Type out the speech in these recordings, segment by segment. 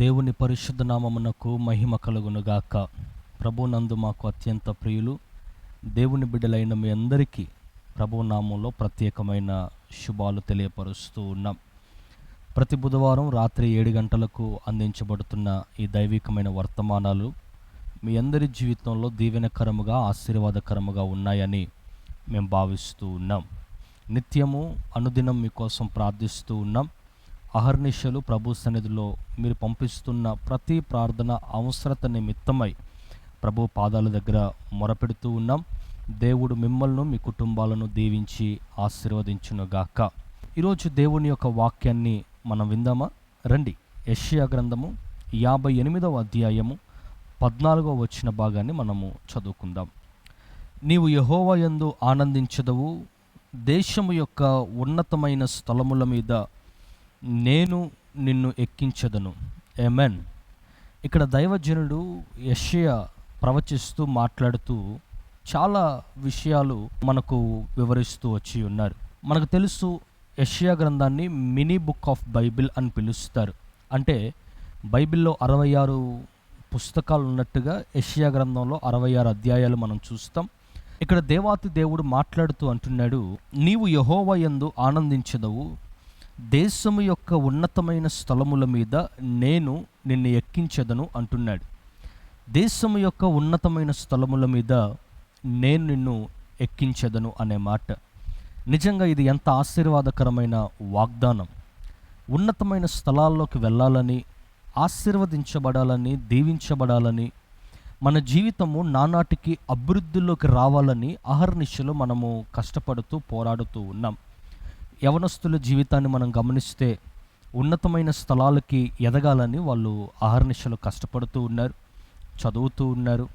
దేవుని పరిశుద్ధ నామమునకు మహిమ కలుగునుగాక. ప్రభునందు మాకు అత్యంత ప్రియులు దేవుని బిడ్డలైన మీ అందరికీ ప్రభు నామంలో ప్రత్యేకమైన శుభాలు తెలియపరుస్తూ ఉన్నాం. ప్రతి బుధవారం రాత్రి ఏడు గంటలకు అందించబడుతున్న ఈ దైవికమైన వర్తమానాలు మీ అందరి జీవితంలో దీవెనకరముగా ఆశీర్వాదకరముగా ఉన్నాయని మేము భావిస్తూ ఉన్నాం. నిత్యము అనుదినం మీకోసం ప్రార్థిస్తూ ఉన్నాం. అహర్నిశలు ప్రభు సన్నిధిలో మీరు పంపిస్తున్న ప్రతి ప్రార్థన అవసరత నిమిత్తమై ప్రభు పాదాల దగ్గర మొరపెడుతూ ఉన్నాం. దేవుడు మిమ్మల్ని మీ కుటుంబాలను దీవించి ఆశీర్వదించునుగాక. ఈరోజు దేవుని యొక్క వాక్యాన్ని మనం విందామా? రండి. యెషయా గ్రంథము యాభై ఎనిమిదవ అధ్యాయము పద్నాలుగవ వచ్చిన భాగాన్ని మనము చదువుకుందాం. నీవు యహోవయందు ఆనందించదవు. దేశము యొక్క ఉన్నతమైన స్థలముల మీద నేను నిన్ను ఎక్కించదను. ఎమెన్ ఇక్కడ దైవజనుడు యషయ ప్రవచిస్తూ మాట్లాడుతూ చాలా విషయాలు మనకు వివరిస్తూ వచ్చి ఉన్నారు. మనకు తెలుసు యషియా గ్రంథాన్ని మినీ బుక్ ఆఫ్ బైబిల్ అని పిలుస్తారు. అంటే బైబిల్లో అరవై ఆరు పుస్తకాలు ఉన్నట్టుగా యషియా గ్రంథంలో అరవై ఆరు అధ్యాయాలు మనం చూస్తాం. ఇక్కడ దేవాతి దేవుడు మాట్లాడుతూ అంటున్నాడు నీవు యహోవ యందు ఆనందించదవు దేశము యొక్క ఉన్నతమైన స్థలముల మీద నేను నిన్ను ఎక్కించదను అంటున్నాడు. దేశము యొక్క ఉన్నతమైన స్థలముల మీద నేను నిన్ను ఎక్కించదను అనే మాట. నిజంగా ఇది ఎంత ఆశీర్వాదకరమైన వాగ్దానం. ఉన్నతమైన స్థలాల్లోకి వెళ్ళాలని ఆశీర్వదించబడాలని దీవించబడాలని మన జీవితము నానాటికి అభివృద్ధిలోకి రావాలని అహర్నిశలు మనము కష్టపడుతూ పోరాడుతూ ఉన్నాం. యవనస్తుల జీవితాన్ని మనం గమనిస్తే ఉన్నతమైన స్థలాలకి ఎదగాలని వాళ్ళు ఆహర్నిశలు కష్టపడుతూ ఉన్నారు చదువుతూ ఉన్నారు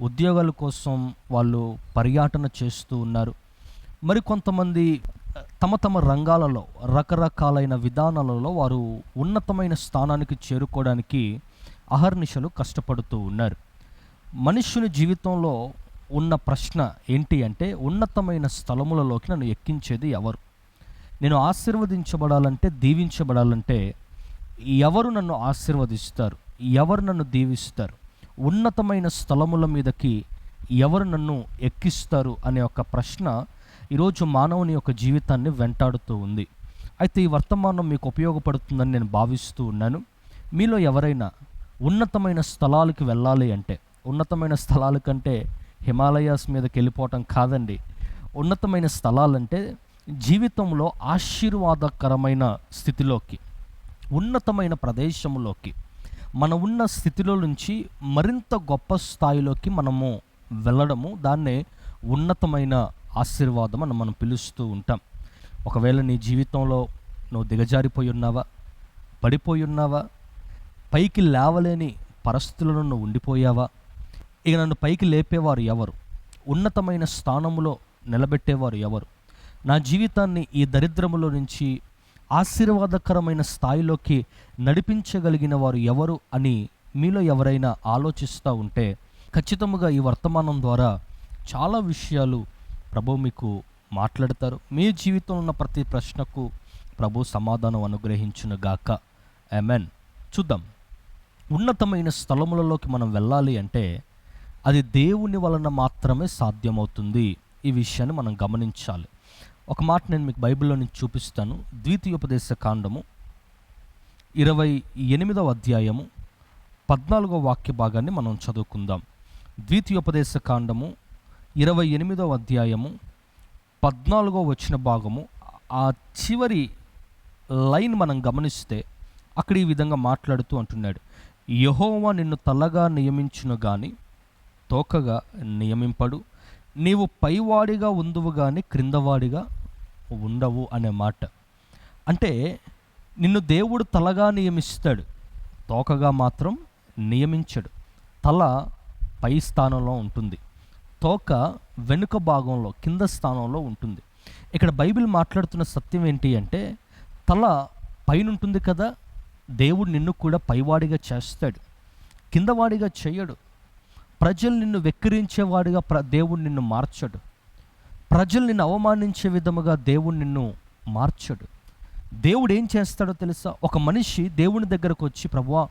ఉద్యోగాల కోసం వాళ్ళు పర్యాటన చేస్తూ ఉన్నారు. మరి కొంతమంది తమ తమ రంగాలలో రకరకాలైన విధానాలలో వారు ఉన్నతమైన స్థానానికి చేరుకోవడానికి అహర్నిశలు కష్టపడుతూ ఉన్నారు. మనుష్యుని జీవితంలో ఉన్న ప్రశ్న ఏంటి అంటే ఉన్నతమైన స్థలములలోకి నన్ను ఎక్కించేది ఎవరు? నేను ఆశీర్వదించబడాలంటే దీవించబడాలంటే ఎవరు నన్ను ఆశీర్వదిస్తారు? ఎవరు నన్ను దీవిస్తారు? ఉన్నతమైన స్థలముల మీదకి ఎవరు నన్ను ఎక్కిస్తారు? అనే ఒక ప్రశ్న ఈరోజు మానవుని యొక్క జీవితాన్ని వెంటాడుతూ ఉంది. అయితే ఈ వర్తమానం మీకు ఉపయోగపడుతుందని నేను భావిస్తూ ఉన్నాను. మీలో ఎవరైనా ఉన్నతమైన స్థలాలకు వెళ్ళాలి అంటే ఉన్నతమైన స్థలాల కంటే హిమాలయాస్ మీదకి వెళ్ళిపోవటం కాదండి. ఉన్నతమైన స్థలాలంటే జీవితంలో ఆశీర్వాదకరమైన స్థితిలోకి ఉన్నతమైన ప్రదేశంలోకి మన ఉన్న స్థితిలో నుంచి మరింత గొప్ప స్థాయిలోకి మనము వెళ్ళడము దాన్నే ఉన్నతమైన ఆశీర్వాదం అని మనం పిలుస్తూ ఉంటాం. ఒకవేళ నీ జీవితంలో నువ్వు దిగజారిపోయి ఉన్నావా పడిపోయి ఉన్నావా పైకి లేవలేని పరిస్థితులను నువ్వు ఉండిపోయావా ఇక నన్ను పైకి లేపేవారు ఎవరు? ఉన్నతమైన స్థానములో నిలబెట్టేవారు ఎవరు? నా జీవితాన్ని ఈ దరిద్రములో నుంచి ఆశీర్వాదకరమైన స్థాయిలోకి నడిపించగలిగిన వారు ఎవరు అని మీలో ఎవరైనా ఆలోచిస్తూ ఉంటే ఖచ్చితంగా ఈ వర్తమానం ద్వారా చాలా విషయాలు ప్రభు మీకు మాట్లాడతారు. మీ జీవితంలో ఉన్న ప్రతి ప్రశ్నకు ప్రభు సమాధానం అనుగ్రహించును గాక. ఎమెన్ చూద్దాం. ఉన్నతమైన స్థలములలోకి మనం వెళ్ళాలి అంటే అది దేవుని వలన మాత్రమే సాధ్యమవుతుంది ఈ విషయాన్ని మనం గమనించాలి. ఒక మాట నేను మీకు బైబిల్లో నుంచి చూపిస్తాను. ద్వితీయోపదేశ కాండము ఇరవై ఎనిమిదవ అధ్యాయము పద్నాలుగో వాక్య భాగాన్ని మనం చదువుకుందాం. ద్వితీయోపదేశ కాండము ఇరవై ఎనిమిదవ అధ్యాయము పద్నాలుగో వచ్చిన భాగము ఆ చివరి లైన్ మనం గమనిస్తే అక్కడ ఈ విధంగా మాట్లాడుతూ అంటున్నాడు. యహోవా నిన్ను తల్లగా నియమించును కానీ తోకగా నియమింపడు. నీవు పైవాడిగా ఉందువు కానీ క్రిందవాడిగా ఉండవు అనే మాట. అంటే నిన్ను దేవుడు తలగా నియమిస్తాడు. తోకగా మాత్రం నియమించడు. తల పై స్థానంలో ఉంటుంది. తోక వెనుక భాగంలో కింద స్థానంలో ఉంటుంది. ఇక్కడ బైబిల్ మాట్లాడుతున్న సత్యం ఏంటి అంటే తల పైన ఉంటుంది కదా దేవుడు నిన్ను కూడా పైవాడిగా చేస్తాడు. కిందవాడిగా చేయడు. ప్రజలు నిన్ను వెక్కిరించేవాడిగా ప్ర దేవుడు నిన్ను మార్చడు. ప్రజలు నిన్ను అవమానించే విధముగా దేవుడు నిన్ను మార్చడు. దేవుడు ఏం చేస్తాడో తెలుసా? ఒక మనిషి దేవుని దగ్గరకు వచ్చి ప్రభువా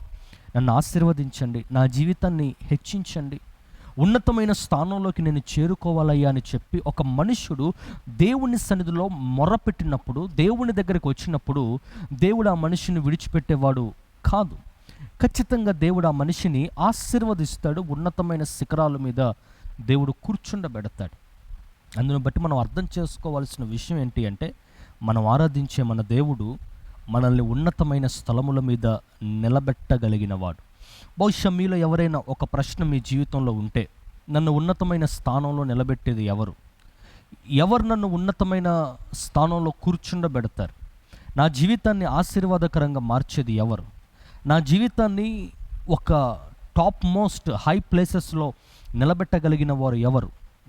నన్ను ఆశీర్వదించండి. నా జీవితాన్ని హెచ్చించండి. ఉన్నతమైన స్థానంలోకి నేను చేరుకోవాలయ్యా అని చెప్పి ఒక మనుష్యుడు దేవుని సన్నిధిలో మొరపెట్టినప్పుడు దేవుని దగ్గరికి వచ్చినప్పుడు దేవుడు ఆ మనిషిని విడిచిపెట్టేవాడు కాదు. ఖచ్చితంగా దేవుడు ఆ మనిషిని ఆశీర్వదిస్తాడు ఉన్నతమైన శిఖరాల మీద దేవుడు కూర్చుండబెడతాడు. అందును బట్టి మనం అర్థం చేసుకోవాల్సిన విషయం ఏంటి అంటే మనం ఆరాధించే మన దేవుడు మనల్ని ఉన్నతమైన స్థలముల మీద నిలబెట్టగలిగిన వాడు బహుశా మీలో ఎవరైనా ఒక ప్రశ్న మీ జీవితంలో ఉంటే నన్ను ఉన్నతమైన స్థానంలో నిలబెట్టేది ఎవరు? ఎవరు నన్ను ఉన్నతమైన స్థానంలో కూర్చుండబెడతారు? నా జీవితాన్ని ఆశీర్వాదకరంగా మార్చేది ఎవరు? నా జీవితాన్ని ఒక టాప్ మోస్ట్ హై ప్లేసెస్లో నిలబెట్టగలిగిన వారు ఎవరు?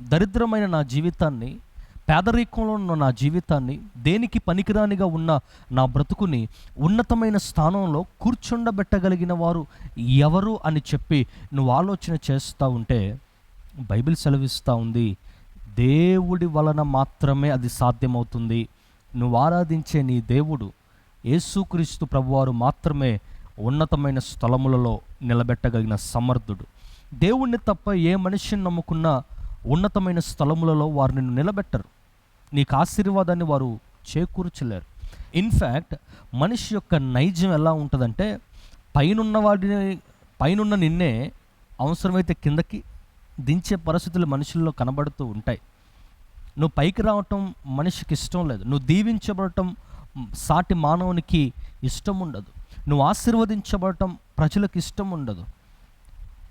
దరిద్రమైన నా జీవితాన్ని పేదరికంలో ఉన్న నా జీవితాన్ని దేనికి పనికిరానిగా ఉన్న నా బ్రతుకుని ఉన్నతమైన స్థానంలో కూర్చుండబెట్టగలిగిన వారు ఎవరు అని చెప్పి నువ్వు ఆలోచన చేస్తూ ఉంటే బైబిల్ సెలవిస్తూ ఉంది దేవుడి వలన మాత్రమే అది సాధ్యమవుతుంది. నువ్వు ఆరాధించే నీ దేవుడు యేసుక్రీస్తు ప్రభువారు మాత్రమే ఉన్నతమైన స్థలములలో నిలబెట్టగలిగిన సమర్థుడు. దేవుణ్ణి తప్ప ఏ మనిషిని నమ్ముకున్నా ఉన్నతమైన స్థలములలో వారు నిన్ను నిలబెట్టరు. నీకు ఆశీర్వాదాన్ని వారు చేకూర్చలేరు. ఇన్ఫ్యాక్ట్ మనిషి యొక్క నైజం ఎలా ఉంటుందంటే పైనున్న వాడిని పైనున్న నిన్నే అవసరమైతే కిందకి దించే పరిస్థితులు మనుషుల్లో కనబడుతూ ఉంటాయి. నువ్వు పైకి రావటం మనిషికి ఇష్టం లేదు. నువ్వు దీవించబడటం సాటి మానవునికి ఇష్టం ఉండదు. నువ్వు ఆశీర్వదించబడటం ప్రజలకు ఇష్టం ఉండదు.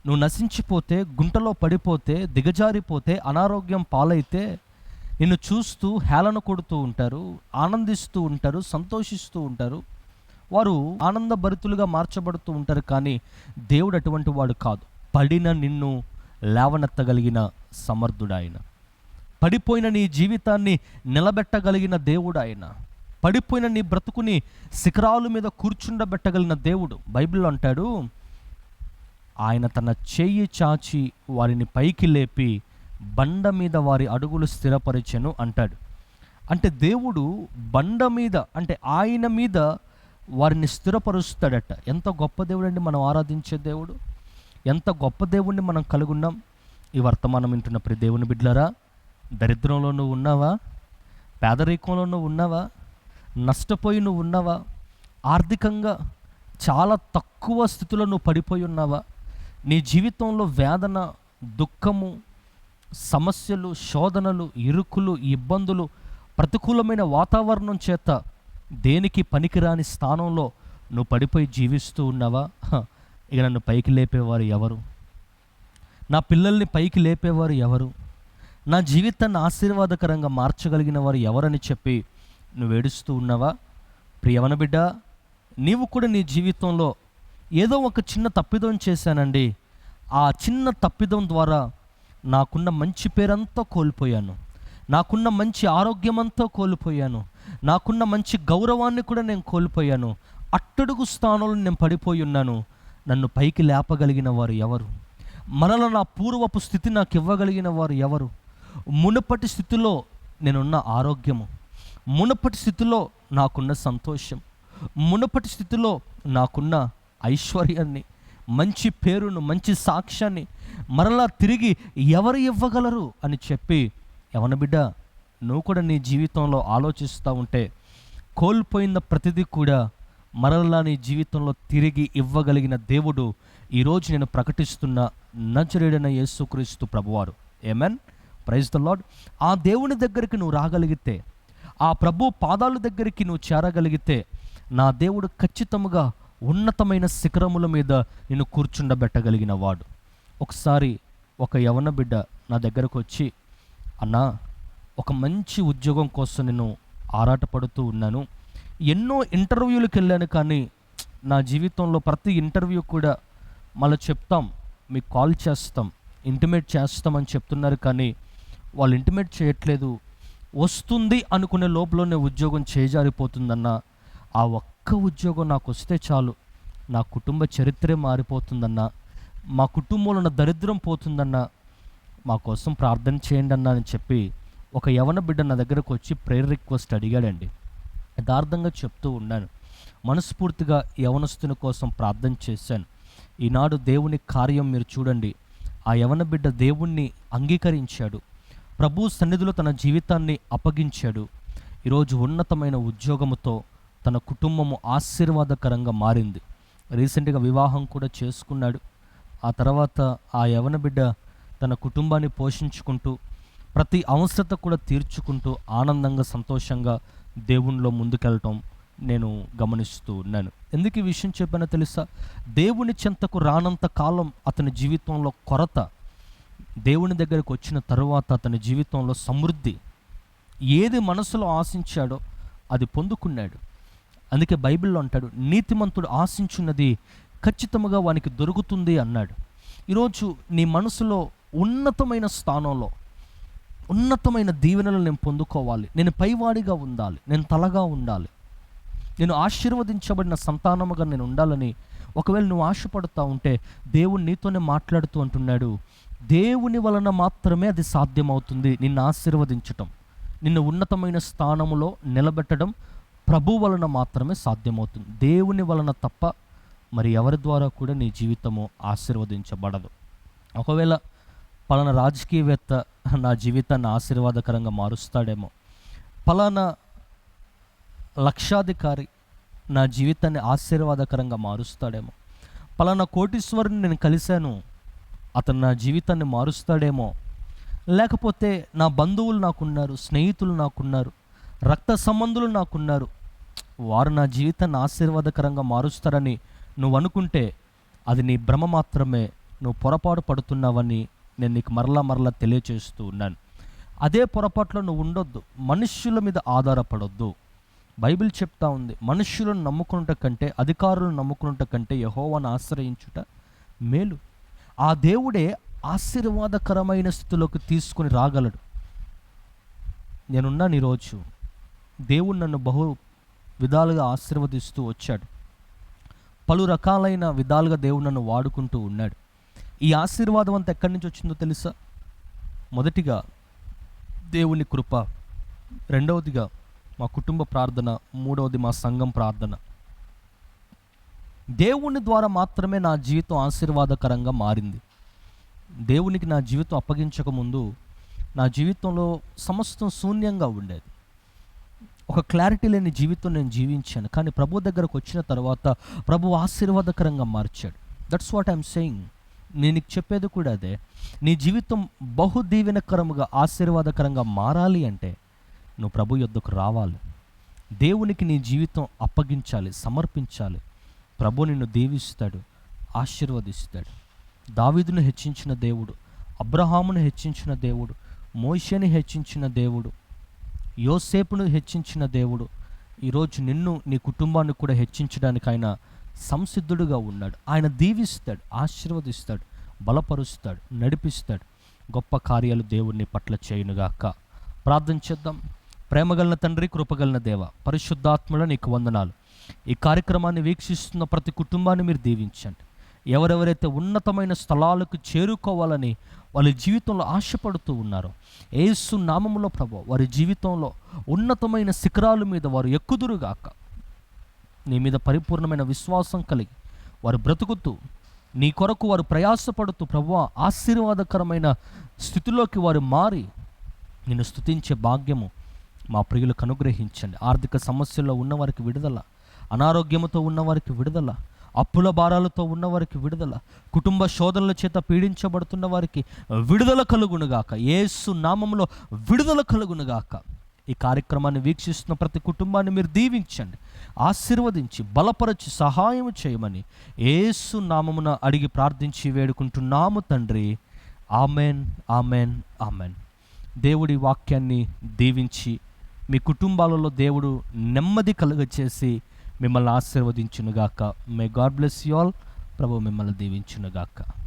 నువ్వు నశించిపోతే గుంటలో పడిపోతే దిగజారిపోతే అనారోగ్యం పాలైతే నిన్ను చూస్తూ హేళన కొడుతూ ఉంటారు ఆనందిస్తూ ఉంటారు సంతోషిస్తూ ఉంటారు. వారు ఆనందభరితులుగా మార్చబడుతూ ఉంటారు కానీ దేవుడు అటువంటి వాడు కాదు. పడిన నిన్ను లేవనెత్తగలిగిన సమర్థుడు ఆయన పడిపోయిన నీ జీవితాన్ని నిలబెట్టగలిగిన దేవుడు ఆయన పడిపోయిన నీ బ్రతుకుని శిఖరాల మీద కూర్చుండబెట్టగలిగిన దేవుడు. బైబిల్లో అంటాడు ఆయన తన చెయ్యి చాచి వారిని పైకి లేపి బండ మీద వారి అడుగులు స్థిరపరిచెను అంటాడు. అంటే దేవుడు బండ మీద అంటే ఆయన మీద వారిని స్థిరపరుస్తాడట. ఎంత గొప్ప దేవుడు అండి మనం ఆరాధించే దేవుడు. ఎంత గొప్ప దేవుణ్ణి మనం కలుగున్నాం. ఈ వర్తమానం వింటున్న ప్రతి దేవుని బిడ్లరా దరిద్రంలో నువ్వు ఉన్నావా? పేదరికంలో నువ్వు ఉన్నావా? నష్టపోయి నువ్వు ఉన్నావా? ఆర్థికంగా చాలా తక్కువ స్థితిలో నువ్వు పడిపోయి ఉన్నావా? నీ జీవితంలో వేదన దుఃఖము సమస్యలు శోధనలు ఇరుకులు ఇబ్బందులు ప్రతికూలమైన వాతావరణం చేత దేనికి పనికిరాని స్థానంలో నువ్వు పడిపోయి జీవిస్తూ ఉన్నావా? ఇక నన్ను పైకి లేపేవారు ఎవరు? నా పిల్లల్ని పైకి లేపేవారు ఎవరు? నా జీవితాన్ని ఆశీర్వాదకరంగా మార్చగలిగిన వారు ఎవరని చెప్పి నువ్వు ఏడుస్తూ ఉన్నావా? ప్రియవన బిడ్డ నీవు కూడా నీ జీవితంలో ఏదో ఒక చిన్న తప్పిదం చేశానండి. ఆ చిన్న తప్పిదం ద్వారా నాకున్న మంచి పేరంతా కోల్పోయాను. నాకున్న మంచి ఆరోగ్యమంతా కోల్పోయాను. నాకున్న మంచి గౌరవాన్ని కూడా నేను కోల్పోయాను. అట్టడుగు స్థానంలో నేను పడిపోయి ఉన్నాను. నన్ను పైకి లేపగలిగిన వారు ఎవరు? మనలో నా పూర్వపు స్థితి నాకు ఇవ్వగలిగిన వారు ఎవరు? మునుపటి స్థితిలో నేనున్న ఆరోగ్యము మునుపటి స్థితిలో నాకున్న సంతోషం మునుపటి స్థితిలో నాకున్న ఐశ్వర్యాన్ని మంచి పేరును మంచి సాక్ష్యాన్ని మరలా తిరిగి ఎవరు ఇవ్వగలరు అని చెప్పి ఎవన బిడ్డ నువ్వు కూడా నీ జీవితంలో ఆలోచిస్తూ ఉంటే కోల్పోయిన ప్రతిదీ కూడా మరలా నీ జీవితంలో తిరిగి ఇవ్వగలిగిన దేవుడు ఈరోజు నేను ప్రకటిస్తున్న నజరేడైన యేసుక్రీస్తు ప్రభువారు ఏమెన్ ప్రైజ్ ద లాడ్ ఆ దేవుని దగ్గరికి నువ్వు రాగలిగితే ఆ ప్రభు పాదాల దగ్గరికి నువ్వు చేరగలిగితే నా దేవుడు ఖచ్చితముగా ఉన్నతమైన శిఖరముల మీద నేను కూర్చుండబెట్టగలిగిన వాడు. ఒకసారి ఒక యవన బిడ్డ నా దగ్గరకు వచ్చి అన్నా ఒక మంచి ఉద్యోగం కోసం నేను ఆరాటపడుతూ ఉన్నాను. ఎన్నో ఇంటర్వ్యూలకు వెళ్ళాను కానీ నా జీవితంలో ప్రతి ఇంటర్వ్యూ కూడా మళ్ళీ చెప్తాం మీకు కాల్ చేస్తాం ఇంటిమేట్ చేస్తామని చెప్తున్నారు కానీ వాళ్ళు ఇంటిమేట్ చేయట్లేదు. వస్తుంది అనుకునే లోపలనే ఉద్యోగం చేజారిపోతుందన్న ఆ ఒక్క ఉద్యోగం నాకు వస్తే చాలు. నా కుటుంబ చరిత్రే మారిపోతుందన్న మా కుటుంబంలో ఉన్న దరిద్రం పోతుందన్న మా కోసం ప్రార్థన చేయండి అన్న అని చెప్పి ఒక యవన బిడ్డ నా దగ్గరకు వచ్చి ప్రేయర్ రిక్వెస్ట్ అడిగాడండి. యథార్థంగా చెప్తూ ఉన్నాను. మనస్ఫూర్తిగా యవనస్తుని కోసం ప్రార్థన చేశాను. ఈనాడు దేవుని కార్యం మీరు చూడండి. ఆ యవన బిడ్డ దేవుణ్ణి అంగీకరించాడు. ప్రభు సన్నిధిలో తన జీవితాన్ని అప్పగించాడు. ఈరోజు ఉన్నతమైన ఉద్యోగముతో తన కుటుంబము ఆశీర్వాదకరంగా మారింది. రీసెంట్గా వివాహం కూడా చేసుకున్నాడు. ఆ తర్వాత ఆ యవన బిడ్డ తన కుటుంబాన్ని పోషించుకుంటూ ప్రతి అవసరత కూడా తీర్చుకుంటూ ఆనందంగా సంతోషంగా దేవునిలో ముందుకెళ్ళటం నేను గమనిస్తూ ఉన్నాను. ఎందుకు ఈ విషయం చెప్పానో తెలుసా? దేవుని చెంతకు రానంత కాలం అతని జీవితంలో కొరత దేవుని దగ్గరకు వచ్చిన తరువాత అతని జీవితంలో సమృద్ధి ఏది మనసులో ఆశించాడో అది పొందుకున్నాడు. అందుకే బైబిల్లో అంటాడు నీతిమంతుడు ఆశించున్నది ఖచ్చితంగా వానికి దొరుకుతుంది అన్నాడు. ఈరోజు నీ మనసులో ఉన్నతమైన స్థానంలో ఉన్నతమైన దీవెనలు నేను పొందుకోవాలి. నేను పైవాడిగా ఉండాలి. నేను తలగా ఉండాలి. నేను ఆశీర్వదించబడిన సంతానముగా నేను ఉండాలని ఒకవేళ నువ్వు ఆశపడుతూ ఉంటే దేవుడు నీతోనే మాట్లాడుతూ అంటున్నాడు దేవుని వలన మాత్రమే అది సాధ్యమవుతుంది. నిన్ను ఆశీర్వదించటం నిన్ను ఉన్నతమైన స్థానంలో నిలబెట్టడం ప్రభు వలన మాత్రమే సాధ్యమవుతుంది. దేవుని వలన తప్ప మరి ఎవరి ద్వారా కూడా నీ జీవితము ఆశీర్వదించబడదు. ఒకవేళ పలానా రాజకీయవేత్త నా జీవితాన్ని ఆశీర్వాదకరంగా మారుస్తాడేమో పలానా లక్షాధికారి నా జీవితాన్ని ఆశీర్వాదకరంగా మారుస్తాడేమో పలానా కోటీశ్వరుని నేను కలిశాను అతను నా జీవితాన్ని మారుస్తాడేమో. లేకపోతే నా బంధువులు నాకున్నారు స్నేహితులు నాకున్నారు రక్త సంబంధులు నాకున్నారు. వారు నా జీవితాన్ని ఆశీర్వాదకరంగా మారుస్తారని నువ్వు అనుకుంటే అది నీ భ్రమ మాత్రమే. నువ్వు పొరపాటు పడుతున్నావని నేను నీకు మరలా మరలా తెలియచేస్తూ ఉన్నాను. అదే పొరపాట్లో నువ్వు ఉండొద్దు. మనుష్యుల మీద ఆధారపడొద్దు. బైబిల్ చెప్తా ఉంది మనుష్యులను నమ్ముకున్నట కంటే అధికారులను నమ్ముకున్నట కంటే యహోవాను ఆశ్రయించుట మేలు. ఆ దేవుడే ఆశీర్వాదకరమైన స్థితిలోకి తీసుకుని రాగలడు. నేనున్నాను ఈరోజు. దేవుడు నన్ను బహు విధాలుగా ఆశీర్వదిస్తూ వచ్చాడు. పలు రకాలైన విధాలుగా దేవుడు నన్ను వాడుకుంటూ ఉన్నాడు. ఈ ఆశీర్వాదం అంతా ఎక్కడి నుంచి వచ్చిందో తెలుసా? మొదటిగా దేవుని కృప రెండవదిగా మా కుటుంబ ప్రార్థన మూడవది మా సంఘం ప్రార్థన. దేవుని ద్వారా మాత్రమే నా జీవితం ఆశీర్వాదకరంగా మారింది. దేవునికి నా జీవితం అప్పగించక ముందు నా జీవితంలో సమస్తం శూన్యంగా ఉండేది. ఒక క్లారిటీ లేని జీవితం నేను జీవించాను. కానీ ప్రభు దగ్గరకు వచ్చిన తర్వాత ప్రభు ఆశీర్వాదకరంగా మార్చాడు. దట్స్ వాట్ ఐఎమ్ సెయింగ్ నేను చెప్పేది కూడా అదే. నీ జీవితం బహు దీవెనకరముగా ఆశీర్వాదకరంగా మారాలి అంటే నువ్వు ప్రభు యొద్దకు రావాలి. దేవునికి నీ జీవితం అప్పగించాలి సమర్పించాలి. ప్రభు నిన్ను దీవిస్తాడు ఆశీర్వదిస్తాడు. దావీదును హెచ్చించిన దేవుడు అబ్రహామును హెచ్చించిన దేవుడు మోషని హెచ్చించిన దేవుడు యోసేపును హెచ్చించిన దేవుడు ఈరోజు నిన్ను నీ కుటుంబాన్ని కూడా హెచ్చించడానికి ఆయన సంసిద్ధుడుగా ఉన్నాడు. ఆయన దీవిస్తాడు ఆశీర్వదిస్తాడు బలపరుస్తాడు నడిపిస్తాడు. గొప్ప కార్యాలు దేవుడిని పట్ల చేయునుగాక. ప్రార్థన చేద్దాం. ప్రేమగలన తండ్రి కృపగలన దేవ పరిశుద్ధాత్మల నీకు వందనాలు. ఈ కార్యక్రమాన్ని వీక్షిస్తున్న ప్రతి కుటుంబాన్ని మీరు దీవించండి. ఎవరెవరైతే ఉన్నతమైన స్థలాలకు చేరుకోవాలని వాళ్ళ జీవితంలో ఆశపడుతూ ఉన్నారో ఏసు నామములో ప్రభు వారి జీవితంలో ఉన్నతమైన శిఖరాల మీద వారు ఎక్కుదురుగాక. నీ మీద పరిపూర్ణమైన విశ్వాసం కలిగి వారు బ్రతుకుతూ నీ కొరకు వారు ప్రయాసపడుతూ ప్రభు ఆశీర్వాదకరమైన స్థితిలోకి వారు మారి నిన్ను స్తుతించే భాగ్యము మా ప్రియులకు అనుగ్రహించండి. ఆర్థిక సమస్యల్లో ఉన్నవారికి విడుదల అనారోగ్యముతో ఉన్నవారికి విడుదల అప్పుల భారాలతో ఉన్నవారికి విడుదల కుటుంబ శోధనల చేత పీడించబడుతున్న వారికి విడుదల కలుగునుగాక. ఏసు నామంలో విడుదల కలుగునుగాక. ఈ కార్యక్రమాన్ని వీక్షిస్తున్న ప్రతి కుటుంబాన్ని మీరు దీవించండి ఆశీర్వదించి బలపరచి సహాయం చేయమని ఏసు నామమున అడిగి ప్రార్థించి వేడుకుంటున్నాము తండ్రి. Amen amen amen. దేవుడి వాక్యాన్ని దీవించి మీ కుటుంబాలలో దేవుడు నెమ్మది కలుగచేసి మిమ్మల్ని ఆశీర్వదించునుగాక. May God bless you all ప్రభు మిమ్మల్ని దీవించునుగాక.